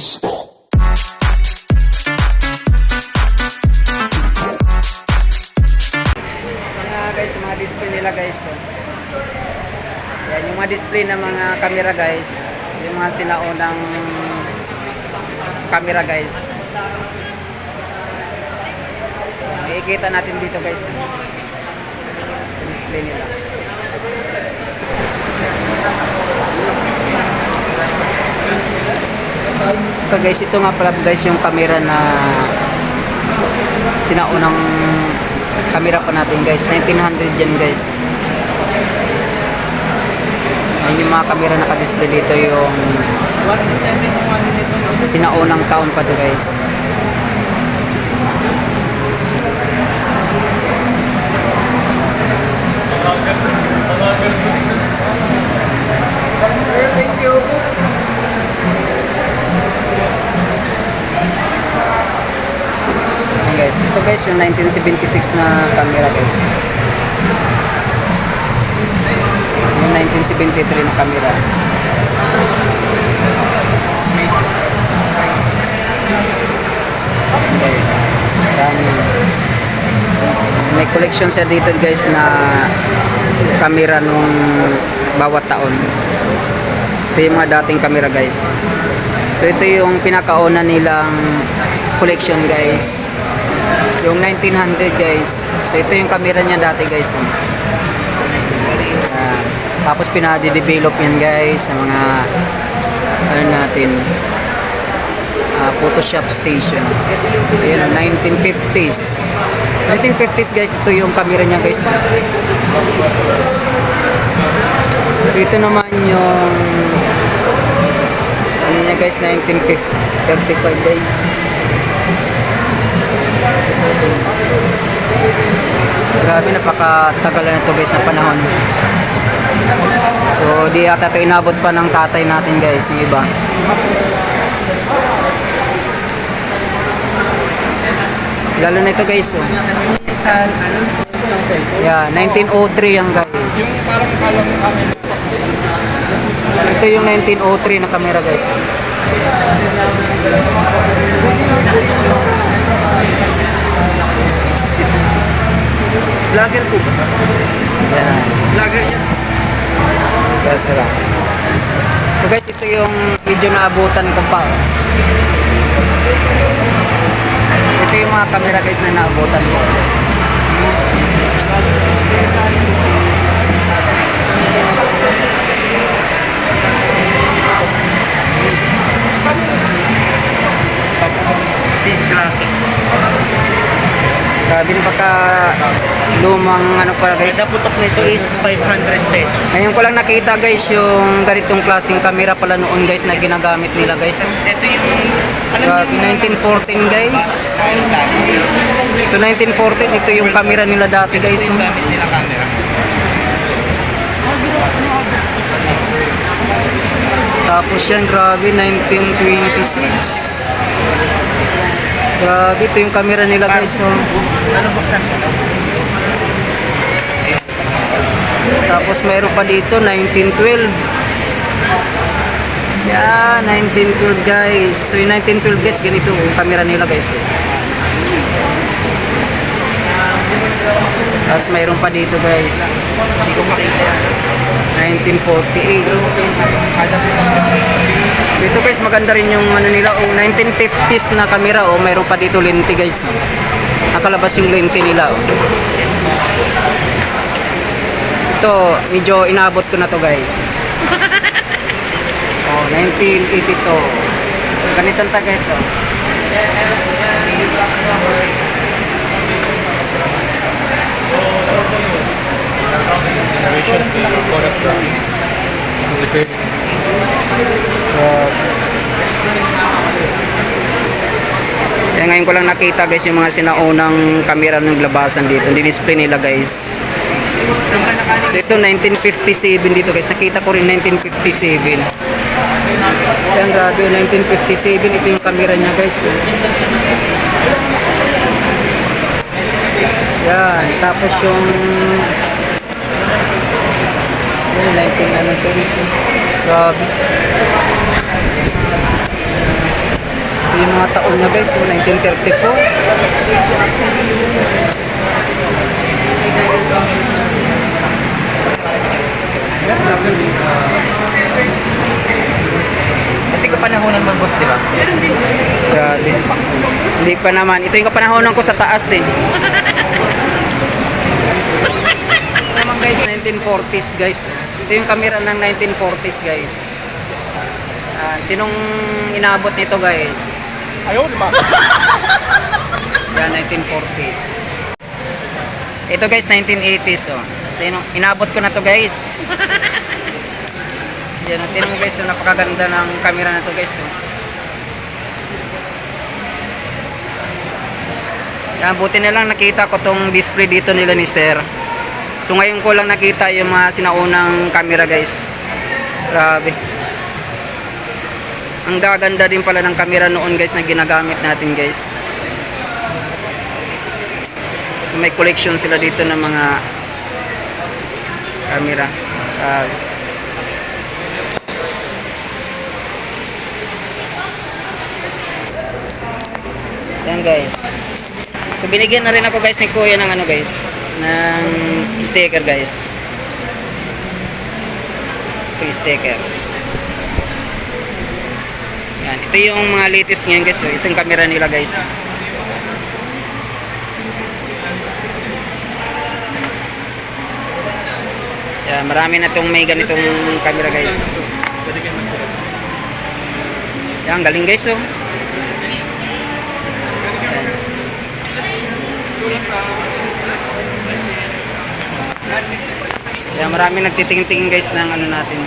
Mga guys, mga display nila guys. oh. Yan, yung mga display ng mga camera guys. Yung mga sinaunang camera guys. Makikita natin dito guys. oh. Sa display nila. Ito guys, ito nga pala guys yung camera na sinaunang camera pa natin guys. 1900 yan guys. Ayan yung mga camera na naka-display dito yung sinaunang taon pa to guys ito guys yung 1976 na camera guys. Yung 1973 na camera. Guys dami. So, may collection siya dito guys na camera nung bawat taon. Ito yung mga dating camera guys. So ito yung pinakauna nilang collection guys yung 1900 guys. So ito yung camera niya dati guys oh. Ayan. tapos pinade-develop yan guys sa mga ano natin ah, Photoshop station. Ayun oh, 1950s 1950s guys ito yung camera niya guys. So ito naman yung ano niya guys 1935 guys Grabe, napakatagal na ito guys na panahon. So, di ata ito inabot pa ng tatay natin guys, yung iba. Lalo na ito guys, oh. Yeah, 1903 yan guys. So, ito yung 1903 na camera guys. Vlogger po ba? Yan. Vlogger yan. Yes, sir. So guys, ito yung video na abutan ko pa. oh. Ito yung mga camera guys na naabutan ko. Lumang ano pa guys. Naputok nito is 500 pesos. Ngayon ko lang nakita guys yung ganitong klaseng camera pala noon guys na ginagamit nila guys. Ito yung, Grabe, 1914 guys. So 1914 ito yung camera nila dati guys. yung gamit nila camera. Tapos yan, grabe, 1926. Grabe, ito yung camera nila guys. Oh. Ano buksan ko? Tapos mayroon pa dito, 1912. Yeah, 1912 guys. So yung 1912 guys, ganito yung camera nila guys. Oh. Tapos mayroon pa dito guys. Hindi ko makita yan. 1948. So ito guys, maganda rin yung ano nila, oh, 1950s na camera, oh, mayroon pa dito lente guys. Oh. Nakalabas yung lente nila, oh. Ito, medyo inabot ko na to guys. Oh, 1982. So ganito ta guys, oh. Kaya ngayon ko lang nakita guys yung mga sinaunang kamera ng labasan dito. Di-display nila guys. So ito 1957 dito guys. Nakita ko rin 1957. Yan grabe 1957. Ito yung kamera niya guys. Yan. Tapos yung yung 19 ano oh. Grabe. yung mga taon niya guys, so 1934. Hindi ko panahonan mo, boss, di ba? Grabe. Hindi pa naman. Ito yung kapanahonan ko sa taas eh. naman guys, 1940s guys. Ito yung kamera ng 1940s guys. Ah, sinong inabot nito guys? Ayun, ma. Yan, 1940s. Ito guys, 1980s oh. So, inabot ko na to guys. Yan, tinan mo guys, napakaganda ng camera na to guys. Oh. Yan, buti na lang nakita ko tong display dito nila ni Sir. So ngayon ko lang nakita yung mga sinaunang camera guys. Grabe. Ang gaganda din pala ng camera noon guys na ginagamit natin guys. So may collection sila dito ng mga camera. Uh, yan guys. So binigyan na rin ako guys ni Kuya ng ano guys, ng sticker guys. Ito yung sticker. Yan, ito yung mga latest ngayon guys. So, itong camera nila guys. Yan, marami na itong may ganitong camera guys. Yan, galing guys oh. Yan, marami nagtitingin-tingin guys ng ano natin.